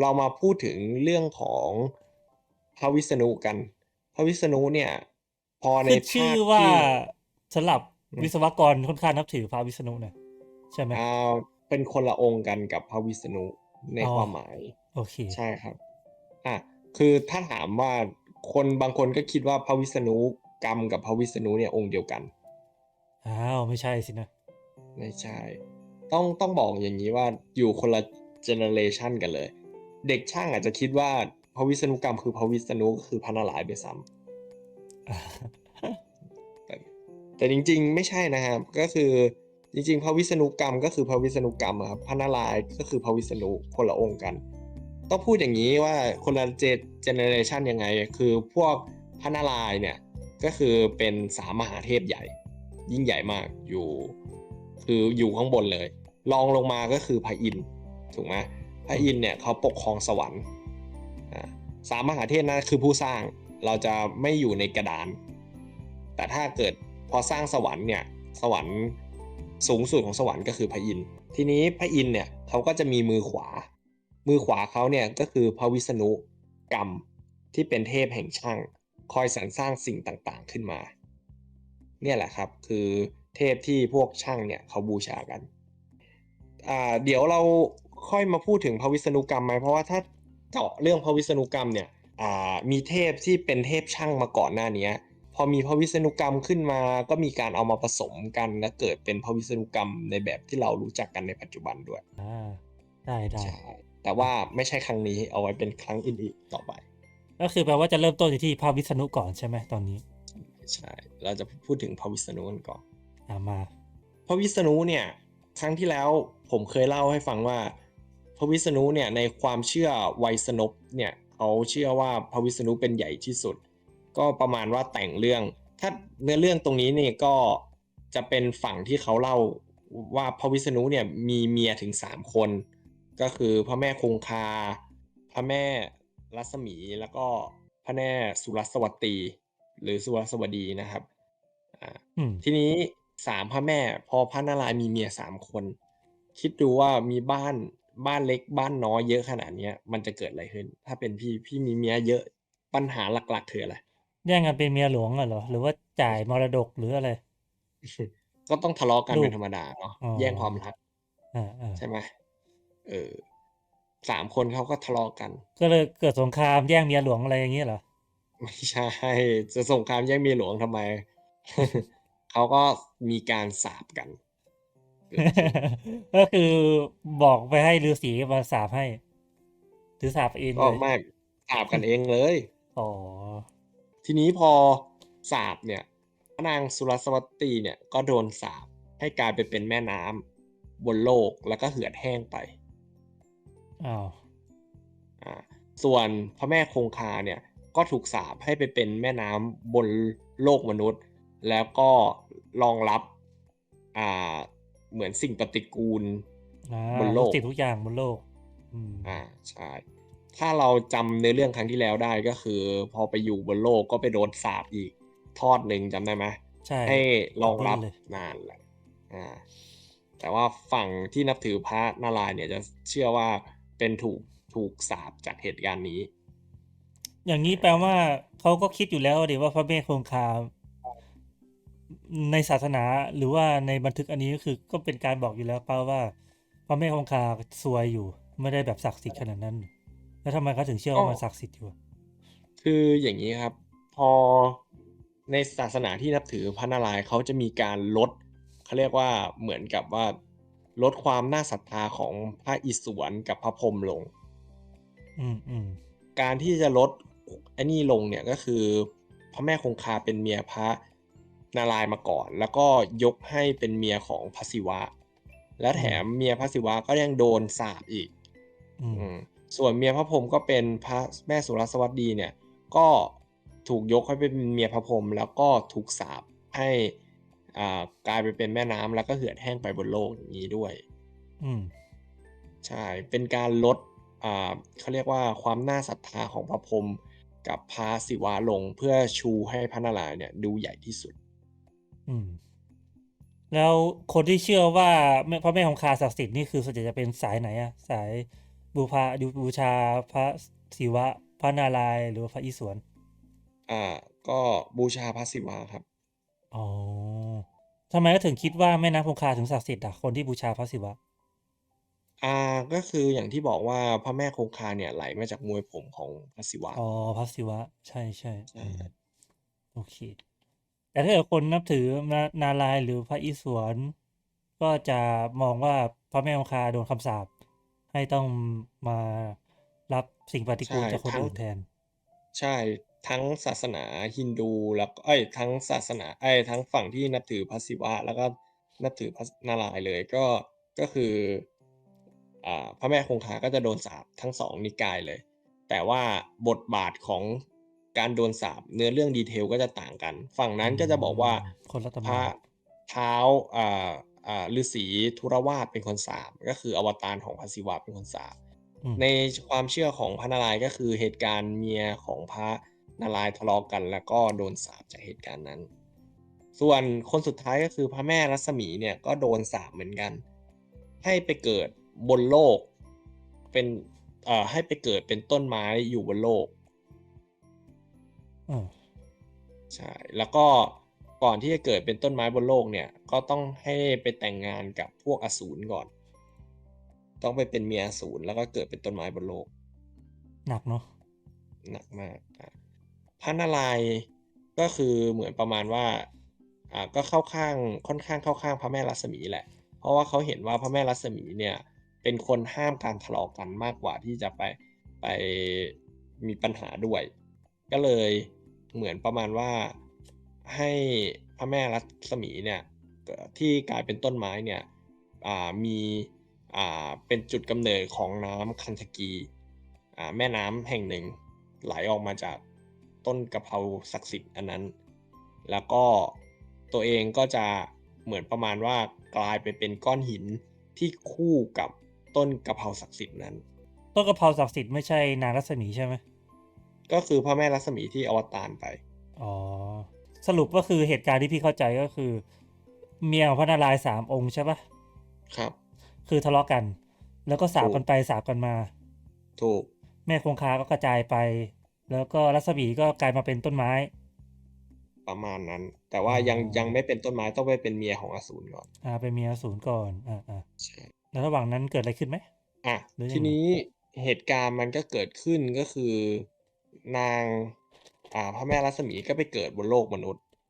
เรามาพูดถึงเรื่องของพระวิษณุกัน พระวิษณุเนี่ย พอในขึ้นชื่ภาอคว่าที่สำหรับอืมวิศวกรค่อนข้างนับถือพระวิษณุนะใช่ไหมอ่าเป็นคนละองค์กันกับพระวิษณุในอ๋อความหมาย โอเค ใช่ครับ อะ คือถ้าถามว่าคนบางคนก็คิดว่าพระวิษณุกรรมกับพระวิษณุเนี่ยองค์เดียวกัน อ้าว ไม่ใช่สินะ ไม่ใช่ ต้องต้องบอกอย่างนี้ว่าอยู่คนละเจเนเรชันกันเลย เด็กช่างอาจจะคิดว่าพระวิษณุกรรมคือพระวิษณุก็คือพระนารายณ์ไปซ้ำแต่แต่จริง ๆ ไม่ใช่นะครับ ก็คือจริง ๆ พระวิษณุกรรมก็คือพระวิษณุกรรมอะครับพระนารายณ์ก็คือพระวิษณุคนละองค์กัน ต้องพูดอย่างนี้ว่าคนละเจเจเนเรชันยังไง คือพวกพระนารายณ์เนี่ยก็คือเป็นสามมหาเทพใหญ่ ยิ่งใหญ่มากอยู่ คืออยู่ข้างบนเลยรองลงมาก็คือพระอินทร์ถูกไหมพ ระอินทร์เนี่ยเขาปกครองสวรรค์สามมหาเทพนั้นคือผู้สร้างเราจะไม่อยู่ในกระดาน แต่ถ้าเกิดพอสร้างสวรรค์เนี่ยสวรรค์สูงสุดของสวรรค์ก็คือพระอินทร์ทีนี้พระอินทร์เนี่ยเขาก็จะมีมือขวา มือขวาเขาเนี่ยก็คือพระวิษณุกรรมที่เป็นเทพแห่งช่าง คอยสรรสร้างสิ่งต่างๆขึ้นมา เนี่ยแหละครับคือเทพที่พวกช่างเนี่ยเขาบูชากัน เดี๋ยวเรา ค่อยมาพูดถึงพระวิษณุกรรมไหมเพราะว่าถ้าเจาะเรื่องพระวิษณุกรรมเนี่ยอ่ามีเทพที่เป็นเทพช่างมาก่อนหน้านี้พอมีพระวิษณุกรรมขึ้นมา ก็มีการเอามาผสมกันและเกิดเป็นพระวิษณุกรรมในแบบที่เรารู้จักกันในปัจจุบันด้วยอ่าได้ได้ใช่แต่ว่าไม่ใช่ครั้งนี้เอาไว้เป็นครั้งอื่นๆต่อไป ก็คือแปลว่าจะเริ่มต้นอยู่ที่พระวิษณุก่อนใช่ไหมตอนนี้ ใช่ เราจะพูดถึงพระวิษณุกันก่อนอ่ามา พระวิษณุเนี่ย ครั้งที่แล้วผมเคยเล่าให้ฟังว่า พระวิษณุเนี่ยในความเชื่อไวยสนพเนี่ยเขาเชื่อว่าพระวิษณุเป็นใหญ่ที่สุด ก็ประมาณว่าแต่งเรื่อง ถ้าเนื้อเรื่องตรงนี้เนี่ยก็จะเป็นฝั่งที่เขาเล่าว่าพระวิษณุเนี่ยมีเมียถึงสามคน ก็คือพระแม่คงคา พระแม่รัศมีแล้วก็พระแม่สุรสวัตีหรือสุรสวดีนะครับทีนี้สามพระแม่ พอพระนารายมีเมียสามคน คิดดูว่ามีบ้าน บ้านเล็กบ้านน้อยเยอะขนาดเนี้ยมันจะเกิดอะไรขึ้น ถ้าเป็นพี่พี่มีเมียเยอะปัญหาหลักๆคืออะไรแย่งกันเป็นเมียหลวงอะเหรอหรือว่าจ่ายมรดกหรืออะไร ก็ต้องทะเลาะกันลูกเป็นธรรมดาเนาะอ๋อแย่งความรักอ่าอ่าใช่ไหมเออสามคนเขาก็ทะเลาะกัน ก็เลยเกิดสงครามแย่งเมียหลวงอะไรอย่างเงี้ยเหรอไม่ใช่จะสงครามแย่งเมียหลวงทำไมเขาก็มีการสาบกันเกิดขึ้นก็คือบอกไปให้ฤาษีมาสาบให้หรือสาบเองก็เลยไม่สาบกันเองเลย อ๋อ ทีนี้พอสาบเนี่ยพระนางสุรสวัตตีเนี่ยก็โดนสาบให้กลายไปเป็นแม่น้ำบนโลกแล้วก็เหือดแห้งไป อ้าว อ่าส่วนพระแม่คงคาเนี่ยก็ถูกสาปให้ไปเป็นแม่น้ำบนโลกมนุษย์ แล้วก็รองรับอ่า เหมือนสิ่งปฏิกูลอ่าบนโลกทุสิ่งทุกอย่างบนโลกอืมอ่าใช่ถ้าเราจำในอเรื่องครั้งที่แล้วได้ก็คือ พอไปอยู่บนโลกก็ไปโดนสาปอีกทอดหนึ่งจำได้ไหมใช่ให้รองรับเลยนานแหละอ่าแต่ว่าฝั่งที่นับถือพระนารายณ์เนี่ยจะเชื่อว่าเป็นถูกถูกสาปจากเหตุการณ์นี้ อย่างนี้แปลว่าเขาก็คิดอยู่แล้วดิว่าพระแม่คงคา ในศาสนาหรือว่าในบันทึกอันนี้ก็คือก็เป็นการบอกอยู่แล้วเปล่าว่าพระแม่คงคาซวยอยู่ ไม่ได้แบบศักดิ์สิทธิ์ขนาดนั้น แล้วทำไมเขาถึงเชื่อว่ามันศักดิ์สิทธิ์อยู่ คืออย่างนี้ครับ พอในศาสนาที่นับถือพระนารายณ์เขาจะมีการลดเขาเรียกว่าเหมือนกับว่า ลดความน่าศรัทธาของพระอิศวรกับพระพรหมลง อืมอืมการที่จะลดไอ้นี่ลงเนี่ยก็คือพระแม่คงคาเป็นเมียพระ นารายณ์มาก่อน แล้วก็ยกให้เป็นเมียของพระศิวะ และแถมเมียพระศิวะก็ยังโดนสาปอีกอืมอืมส่วนเมียพระพรหมก็เป็นพระแม่สุรสวัสดีเนี่ย ก็ถูกยกให้เป็นเมียพระพรหมแล้วก็ถูกสาปให้อ่ากลายไปเป็นแม่น้ำแล้วก็เหือดแห้งไปบนโลกอย่างนี้ด้วย อืมใช่ เป็นการลดอ่าเขาเรียกว่าความน่าศรัทธาของพระพรหมกับพระศิวะลงเพื่อชูให้พระนารายณ์เนี่ยดูใหญ่ที่สุด อืม แล้วคนที่เชื่อว่าแม่พระแม่คงคาศักดิ์สิทธิ์นี่คือส่วนใหญ่จะเป็นสายไหนอะสายบูพาดูบูชาพระศิวะ พระนารายณ์หรือว่าพระอิศวรอ่า ก็บูชาพระศิวะครับ อ๋อทำไมก็ถึงคิดว่าแม่น้ำคงคาถึงศักดิ์สิทธิ์อะคนที่บูชาพระศิวะ อ่าก็คืออย่างที่บอกว่าพระแม่คงคาเนี่ยไหลมาจากมวยผมของพระศิวะอ๋อพระศิวะ ใช่ใช่ใช่อืม โอเค แต่ถ้าเกิดคนนับถือนานารายหรือพระอิศวร ก็จะมองว่าพระแม่คงคาโดนคำสาปให้ต้องมารับสิ่งปฏิกูลจากคนทั้งอื่นแทน ใช่ทั้งศาสนาฮินดูแล้วก็เอ้ยทั้งศาสนาเอ้ทั้งฝั่งที่นับถือพระศิวะ แล้วก็นับถือพระนารายณ์เลยก็ก็คืออ่าพระแม่คงคาก็จะโดนสาปทั้งสองนิกายเลย แต่ว่าบทบาทของ การโดนสาปเนื้อเรื่องดีเทลก็จะต่างกัน ฝั่งนั้นก็จะบอกว่าอืมคนละตำพระนานเท้าอ่าอ่าฤาษีธุรวาสเป็นคนสาปก็คืออวตารของพระศิวะเป็นคนสาปอืมในความเชื่อของพระนารายณ์ก็คือเหตุการณ์เมียของพระนารายณ์ทะเลาะกัน แล้วก็โดนสาปจากเหตุการณ์นั้น ส่วนคนสุดท้ายก็คือพระแม่รัศมีเนี่ยก็โดนสาปเหมือนกัน ให้ไปเกิดบนโลกเป็นเอ่อให้ไปเกิดเป็นต้นไม้อยู่บนโลกอืม ใช่ แล้วก็ก่อนที่จะเกิดเป็นต้นไม้บนโลกเนี่ย ก็ต้องให้ไปแต่งงานกับพวกอสูรก่อน ต้องไปเป็นเมียอสูรแล้วก็เกิดเป็นต้นไม้บนโลก หนักเนาะ หนักมากอะพระนารายณ์ก็คือเหมือนประมาณว่า อ่า ก็เข้าข้าง ค่อนข้างเข้าข้างพระแม่รัศมีแหละ เพราะว่าเขาเห็นว่าพระแม่รัศมีเนี่ย เป็นคนห้ามการทะเลาะกันมากกว่าที่จะไปไปมีปัญหาด้วย ก็เลย เหมือนประมาณว่าให้พระแม่รัศมีเนี่ยที่กลายเป็นต้นไม้เนี่ยมีเป็นจุดกำเนิดของน้ำคันธกีแม่น้ำแห่งหนึ่ง ไหลออกมาจากต้นกะเพราศักดิ์สิทธิ์อันนั้น แล้วก็ตัวเองก็จะเหมือนประมาณว่ากลายไปเป็นก้อนหินที่คู่กับต้นกะเพราศักดิ์สิทธิ์นั้น ต้นกะเพราศักดิ์สิทธิ์ไม่ใช่นางรัศมีใช่ไหม ก็คือพระแม่รัศมีที่อวตารไป อ๋อ สรุปก็คือเหตุการณ์ที่พี่เข้าใจก็คือ เมียของพระนารายณ์สามองค์ใช่ปะครับ คือทะเลาะกัน แล้วก็สาบถูกกันไปสาบกันมา ถูก แม่คงคาก็กระจายไป แล้วก็รัศมีก็กลายมาเป็นต้นไม้ ประมาณนั้น แต่ว่ายังอ๋อยังไม่เป็นต้นไม้ต้องไปเป็นเมียของอสูรก่อน อ่าเป็นเมียอสูรก่อน อ่าอ่าใช่ แล้วระหว่างนั้นเกิดอะไรขึ้นไหม อะ หรือยังไง ทีนี้เหตุการณ์มันก็เกิดขึ้นก็คือ นาง อ่าพระแม่รัศมีก็ไปเกิดบนโลกมนุษย์